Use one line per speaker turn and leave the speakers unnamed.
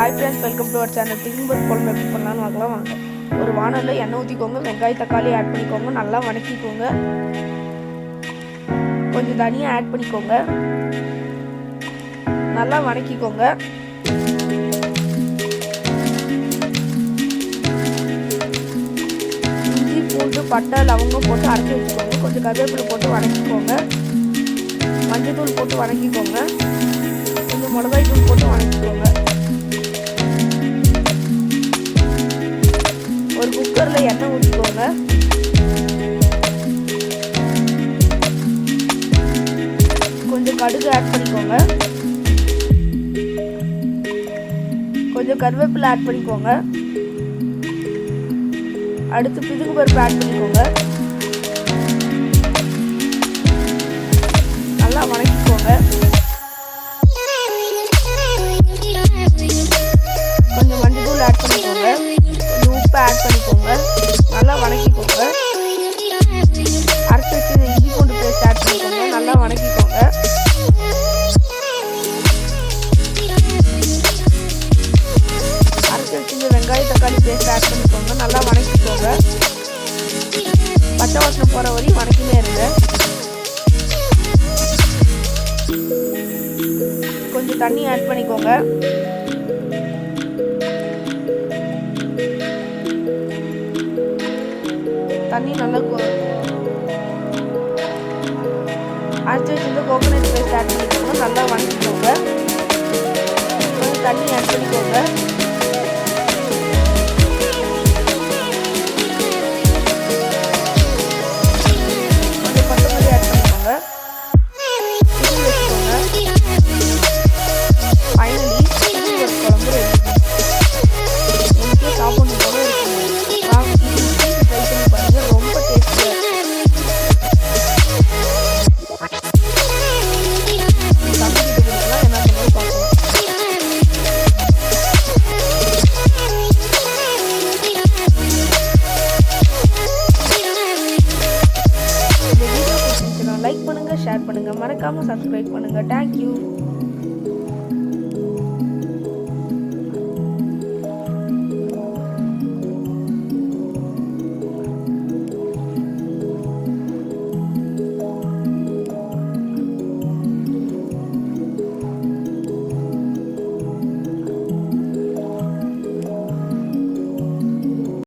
Hi friends welcome to our channel திங்கும்போது குழம்பு எப்படி பண்ணலாம்னு பார்க்கலாம். வாங்க. ஒரு வானலில் எண்ணெய் ஊற்றிக்கோங்க வெங்காய தக்காளி ஆட் பண்ணிக்கோங்க நல்லா வணக்கிக்கோங்க. கொஞ்சம் தனியாக ஆட் பண்ணிக்கோங்க. நல்லா வணக்கிக்கோங்க. இஞ்சி பூண்டு பட்டை லவங்கம் போட்டு அரைச்சி வச்சுக்கோங்க. கொஞ்சம் கருவேப்பிலை போட்டு வணக்கிக்கோங்க. மஞ்சள் தூள் போட்டு வணக்கிக்கோங்க. கொஞ்சம் மிளகாய் தூள் போட்டு வணக்கிக்கோங்க. குக்கரில் எண்ணெய் ஊற்றிக்கோங்க கொஞ்சம் கடுகு ஆட் பண்ணிக்கோங்க. கொஞ்சம் கருவேப்பிலை ஆட் பண்ணிக்கோங்க. அடுத்து பிதுகு பருப்பு ஆட் பண்ணிக்கோங்க. நல்லா வணக்கிக்கோங்க. கொஞ்சம் மஞ்சள் தூள் ஆட் பண்ணிக்கோங்க. நல்லா ஆட் பண்ணிக்கோங்க. நல்லா வணக்கிக்கோங்க. அரைச்சி வச்சு இஞ்சி பூண்டு பேஸ்ட் ஆட் பண்ணிக்கோங்க. நல்லா வணக்கிக்கோங்க. அரைச்சி வச்சு வெங்காய தக்காளி பேஸ்ட் ஆட் பண்ணிக்கோங்க. நல்லா வணக்கிக்கோங்க. பச்சை வாசனை போகிற வரையும் வணக்கினே இருங்க. கொஞ்சம் தண்ணி ஆட் பண்ணிக்கோங்க. தண்ணி நல்லா கோ அரைச்சி வச்சிருந்த கோகோனட் பேஸ்ட் ஆட் பண்ணிக்கோங்க நல்லா வணக்கிக்கோங்க. தண்ணி ஆட் பண்ணிக்கோங்க. ஷேர் பண்ணுங்கள் மறக்காமல் சப்ஸ்கிரைப் பண்ணுங்கள் தேங்க்யூ